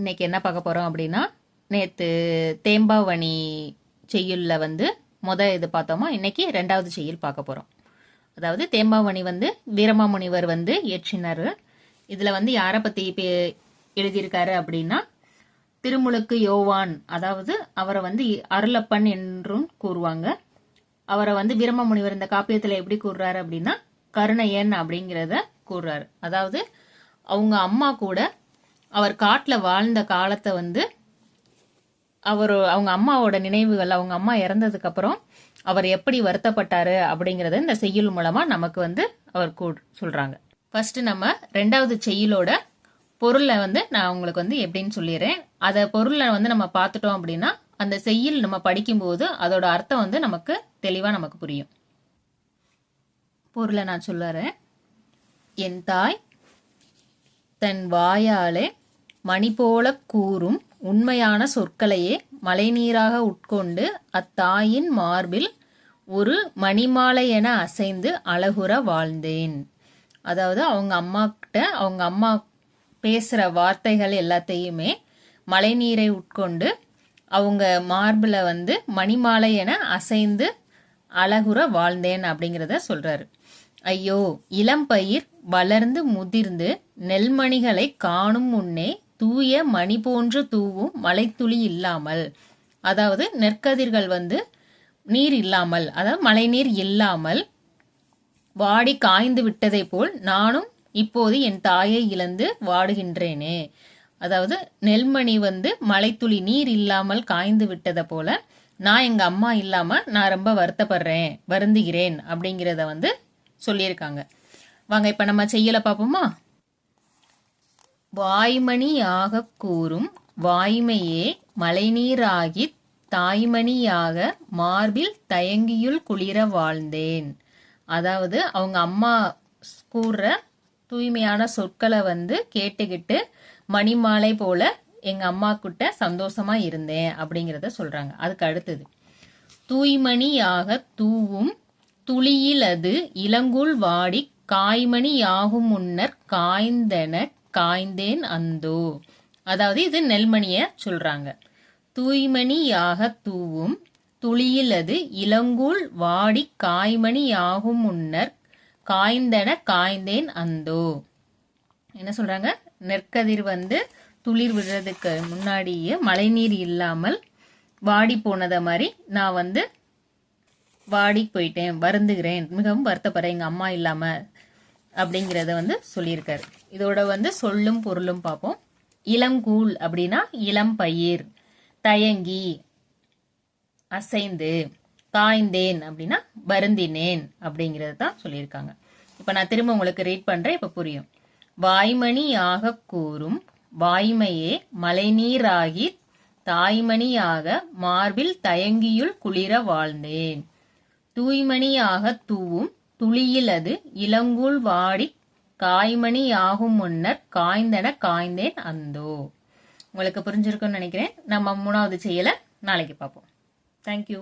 இன்னைக்கு என்ன பார்க்க போகிறோம் அப்படின்னா நேற்று தேம்பாவணி செய்யுள்ல வந்து முத இது பார்த்தோமா? இன்னைக்கு ரெண்டாவது செய்யுள் பார்க்க போகிறோம் அதாவது தேம்பாவணி வந்து வீரமாமுனிவர் வந்து இயற்றினார். இதில் வந்து யாரை பற்றி எழுதியிருக்காரு அப்படின்னா திருமுழுக்கு யோவான் அதாவது அவரை வந்து அருளப்பன் என்றும் கூறுவாங்க. அவரை வந்து வீரமாமுனிவர் இந்த காப்பியத்தில் எப்படி கூறுறாரு அப்படின்னா கருணையன் அப்படிங்கிறத கூறுறாரு. அதாவது அவங்க அம்மா கூட அவர் காட்டில் வாழ்ந்த காலத்தை வந்து அவர் அவங்க அம்மாவோட நினைவுகள் அவங்க அம்மா இறந்ததுக்கு அப்புறம் அவர் எப்படி வருத்தப்பட்டாரு அப்படிங்கறத இந்த செய்யுள் மூலமா நமக்கு வந்து அவர் கூ சொல்றாங்க. ஃபர்ஸ்ட் நம்ம ரெண்டாவது செய்யுளோட பொருளை வந்து நான் உங்களுக்கு வந்து எப்படின்னு சொல்லிடுறேன். அதை பொருளை வந்து நம்ம பார்த்துட்டோம் அப்படின்னா அந்த செய்யுள் நம்ம படிக்கும்போது அதோட அர்த்தம் வந்து நமக்கு தெளிவா நமக்கு புரியும். பொருளை நான் சொல்லுறேன். என் தாய் தன் வாயாலே மணி போலக் கூறும் உண்மையான சொற்களையே மழைநீராக உட்கொண்டு அத்தாயின் மார்பில் ஒரு மணிமாலை என அசைந்து அழகுற வாழ்ந்தேன். அதாவது அவங்க அம்மாக்கிட்ட அவங்க அம்மா பேசுகிற வார்த்தைகள் எல்லாத்தையுமே மழைநீரை உட்கொண்டு அவங்க மார்பில் வந்து மணிமாலை என அசைந்து அழகுற வாழ்ந்தேன் அப்படிங்கிறத சொல்கிறாரு ஐயோ இளம்பயிர் வளர்ந்து முதிர்ந்து நெல்மணிகளை காணும் முன்னே தூய மணி போன்று தூவும் மலைத்துளி இல்லாமல். அதாவது நெற்கதிர்கள் வந்து நீர் இல்லாமல் அதாவது மழைநீர் இல்லாமல் வாடி காய்ந்து விட்டதை போல் நானும் இப்போது என் தாயை இழந்து வாடுகின்றேனே. அதாவது நெல்மணி வந்து மலைத்துளி நீர் இல்லாமல் காய்ந்து விட்டதை போல நான் எங்க அம்மா இல்லாம நான் ரொம்ப வருத்தப்படுறேன் வருந்துகிறேன் அப்படிங்கிறத வந்து சொல்லியிருக்காங்க. வாங்க இப்ப நம்ம செய்யல பார்ப்போமா? வாய்மணியாகக் கூறும் வாய்மையே மழைநீராகித் தாய்மணியாக மார்பில் தயங்கியுள் குளிர வாழ்ந்தேன். அதாவது அவங்க அம்மா கூறுற தூய்மையான சொற்களை வந்து கேட்டுக்கிட்டு மணிமாலை போல எங்க அம்மா கிட்ட சந்தோஷமா இருந்தேன் அப்படிங்கிறத சொல்றாங்க. அதுக்கு அடுத்தது தூய்மணியாக தூவும் துளியில் அது இளங்குள் வாடி காய்மணியாகும் முன்னர் காய்ந்தன காய்ந்தேன் அந்தோ. அதாவது இது நெல்மணிய சொல்றாங்க. தூய்மணியாக தூவும் துளியில் அது இளங்கூழ் வாடி காய்மணி ஆகும் முன்னர் காய்ந்தன காய்ந்தேன் அந்தோ. என்ன சொல்றாங்க? நெற்கதிர் வந்து துளிர் விடுறதுக்கு முன்னாடியே மழைநீர் இல்லாமல் வாடி போனதை மாதிரி நான் வந்து வாடி போயிட்டேன் வருந்துகிறேன். மிகவும் வருத்தப்படுறேன். எங்கள் அம்மா இல்லாமல் அப்படிங்கிறத வந்து சொல்லியிருக்காரு. இதோட வந்து சொல்லும் பொருளும் பார்ப்போம். இளங்கூழ் அப்படின்னா இளம் பயிர் தயங்கி அசைந்து காய்ந்தேன் அப்படின்னா வருந்தினேன் அப்படிங்கிறது தான் சொல்லியிருக்காங்க. இப்போ நான் திரும்ப உங்களுக்கு ரீட் பண்றேன் இப்போ புரியும். வாய்மணியாக கூறும் வாய்மையே மழைநீராகி தாய்மணியாக மார்பில் தயங்கியுள் குளிர வாழ்ந்தேன். தூய்மணியாக தூவும் துளியில் அது இளங்கூழ் வாடி காய்மணி ஆகும் முன்னர் காய்ந்தன காய்ந்தேன் அந்தோ. உங்களுக்கு புரிஞ்சிருக்கும்னு நினைக்கிறேன். நம்ம மூணாவது செய்யலை நாளைக்கு பார்ப்போம். தேங்க்யூ